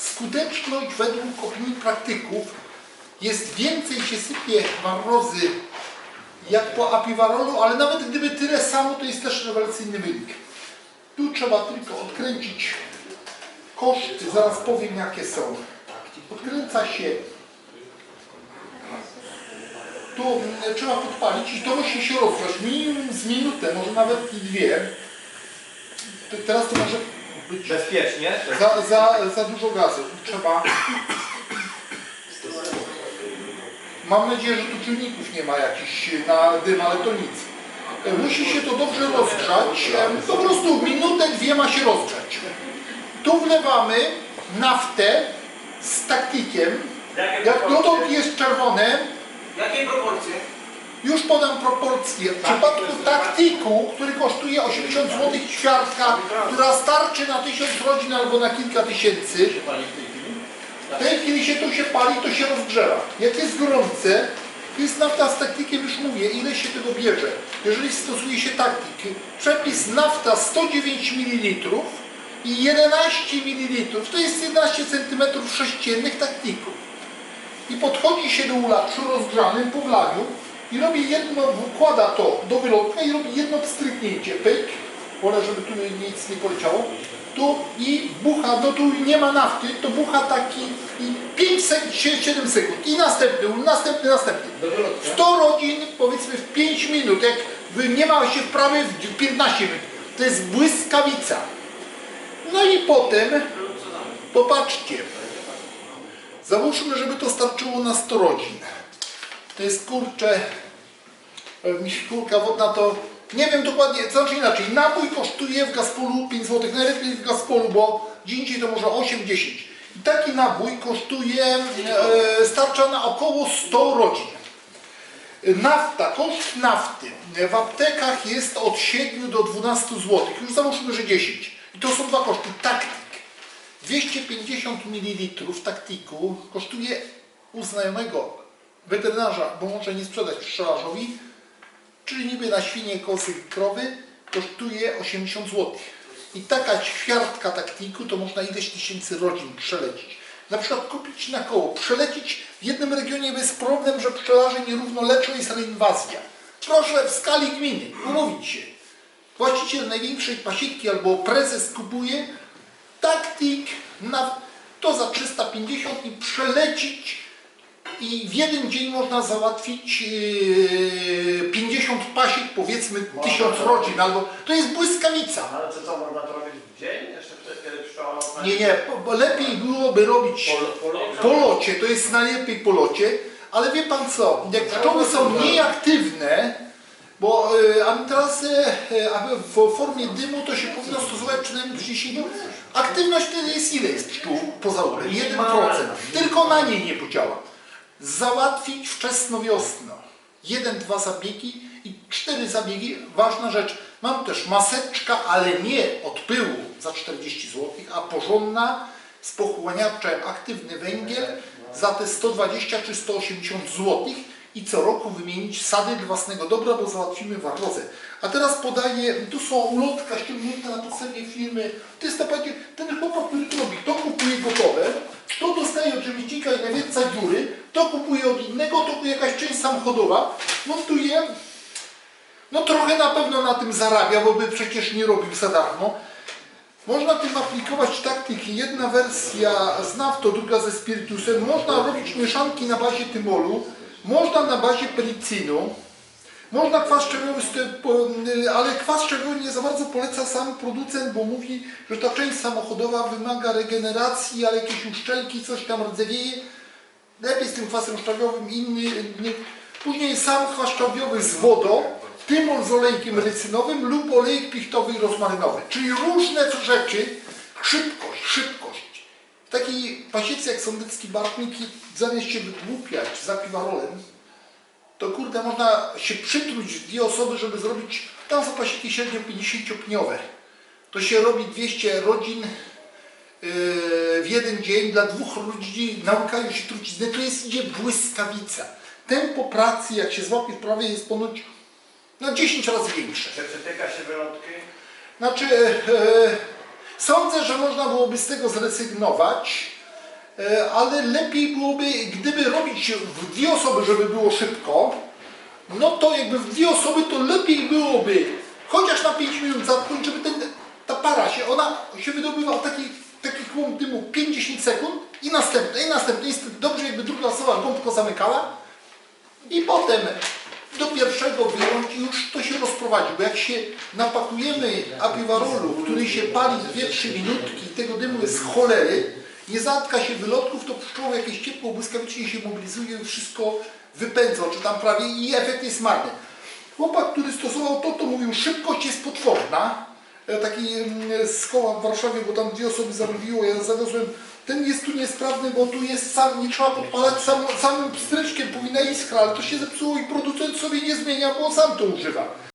skuteczność według opinii praktyków jest więcej się sypie warrozy jak po apiwarolu, ale nawet gdyby tyle samo, to jest też rewelacyjny wynik. Tu trzeba tylko odkręcić koszty, zaraz powiem jakie są. Odkręca się tu mm, trzeba podpalić i to musi się rozgrzać minimum z minutę, może nawet i dwie. Te- Teraz to może Bezpiecznie. za, za, za dużo gazu. Trzeba. Mam nadzieję, że tu czujników nie ma jakichś na dym, ale to nic. Musi się to dobrze rozgrzać. Po prostu minutę, dwie ma się rozgrzać. Tu wlewamy naftę z taktikiem. Jak dotąd jest czerwone, Jakie proporcje? Już podam proporcje. W przypadku taktiku, który kosztuje 80 zł ćwiartka, która starczy na 1000 rodzin albo na kilka tysięcy, w tej chwili się tu się pali, to się rozgrzewa. Jak jest gorące, to jest nafta z taktikiem, już mówię, ile się tego bierze. Jeżeli stosuje się taktik, przepis nafta 109 ml i 11 ml, to jest 11 cm sześciennych taktików. I podchodzi się do ulaczu rozgrzanym po wlaniu i robi jedno, wkłada to do wylotka i robi jedno pstryknięcie. Pyk, wolę, żeby tu nic nie poleciało. Tu i bucha, no tu nie ma nafty, to bucha taki i 5 sekund, 7 sekund. I następny, następny, następny. 100 rodzin powiedzmy w 5 minut, jak nie ma się wprawy w 15 minut. To jest błyskawica. No i potem, popatrzcie, Załóżmy, żeby to starczyło na 100 rodzin. To jest kurczę, e, mi się kulka wodna to nie wiem dokładnie, to znaczy inaczej, napój kosztuje w Gazpolu 5 zł, najlepiej w Gazpolu, bo gdzie indziej to może 8-10. I taki nabój kosztuje, e, starcza na około 100 rodzin. Nafta, koszt nafty w aptekach jest od 7 do 12 zł. Już załóżmy, że 10. I to są dwa koszty. Taktyk. 250 ml taktiku kosztuje u znajomego weterynarza, bo może nie sprzedać pszczelarzowi, czyli niby na świnie, kozy, krowy, kosztuje 80 zł. I taka ćwiartka taktiku to można ileś tysięcy rodzin przelecić. Na przykład kupić na koło, przelecić w jednym regionie bez problem, że pszczelarze nierówno leczą, jest reinwazja. Proszę w skali gminy, umówić się. Właściciel największej pasieki albo prezes kupuje taktik na, to za 350 i przelecić i w jeden dzień można załatwić yy, 50 pasiek, powiedzmy 1000 rodzin, albo to jest błyskawica. Ale co, co można to robić w dzień? Jeszcze wtedy, kiedy pszczoła... Nie, nie, bo- lepiej byłoby robić Po, po, po locie, to jest najlepiej po locie, ale wie pan co, jak pszczoły są mniej aktywne, bo y, a teraz y, y, aby w formie dymu to się powinno stosować przynajmniej do 10 Aktywność wtedy jest ile jest pszczół poza ulem? 1%. Tylko na niej nie podziała. Załatwić wczesnowiosno. Jeden, dwa zabiegi i cztery zabiegi. Ważna rzecz. Mam też maseczka, ale nie od pyłu za 40 zł, a porządna z pochłaniaczem aktywny węgiel za te 120 czy 180 zł i co roku wymienić sady dla własnego dobra, bo załatwimy warrozę. A teraz podaję, tu są ulotka ściągnięta na podstawie firmy. To jest naprawdę ten chłopak, który to robi. To kupuje gotowe, to dostaje od nawierca dziury, to kupuje od innego, to jakaś część samochodowa, montuje. No trochę na pewno na tym zarabia, bo by przecież nie robił za darmo. Można tym aplikować taktyki. Jedna wersja z naftą, druga ze spirytusem. Można robić mieszanki na bazie tymolu, można na bazie pelicinu. Można kwas po- y, ale kwas szczawiowy nie za bardzo poleca sam producent, bo mówi, że ta część samochodowa wymaga regeneracji, ale jakieś uszczelki, coś tam rdzewieje. Lepiej z tym kwasem szczawiowym, inny, inny. Później sam kwas szczawiowy z wodą, tymol z olejkiem rycynowym lub olejek pichtowy i rozmarynowy. Czyli różne rzeczy, szybkość, szybkość. W takiej pasiece jak sądecki bartniki, zamiast się wygłupiać za piwarolem, to kurde można się przytruć w dwie osoby, żeby zrobić, tam są pasieki średnio 50-pniowe. To się robi 200 rodzin yy, w jeden dzień, dla dwóch ludzi naukają się trucizny, to jest idzie błyskawica. Tempo pracy, jak się złapie w prawie, jest ponoć no 10 razy większe. Czy przytyka się wylotki? Znaczy, e, sądzę, że można byłoby z tego zrezygnować, e, ale lepiej byłoby, gdyby robić w dwie osoby, żeby było szybko, no to jakby w dwie osoby to lepiej byłoby chociaż na 5 minut zatknąć, żeby ten, ta para się, ona się wydobywa taki, taki kłąb dymu 5-10 sekund i następne, i następne. Jest dobrze jakby druga osoba gąbko zamykała i potem do pierwszego wyjąć i już to się rozprowadzi, bo jak się napakujemy apiwarolu, który się pali 2-3 minutki i tego dymu jest cholery, nie zatka się wylotków, to pszczoły jakieś ciepło błyskawicznie się mobilizuje i wszystko wypędza, czy tam prawie i efekt jest marny. Chłopak, który stosował to, to mówił, szybkość jest potworna. E, Taki mm, z koła w Warszawie, bo tam dwie osoby zamówiło, ja zawiozłem, ten jest tu niesprawny, bo tu jest sam, nie trzeba podpalać sam, samym pstryczkiem, powinna iskra, ale to się zepsuło i producent sobie nie zmienia, bo sam to używa.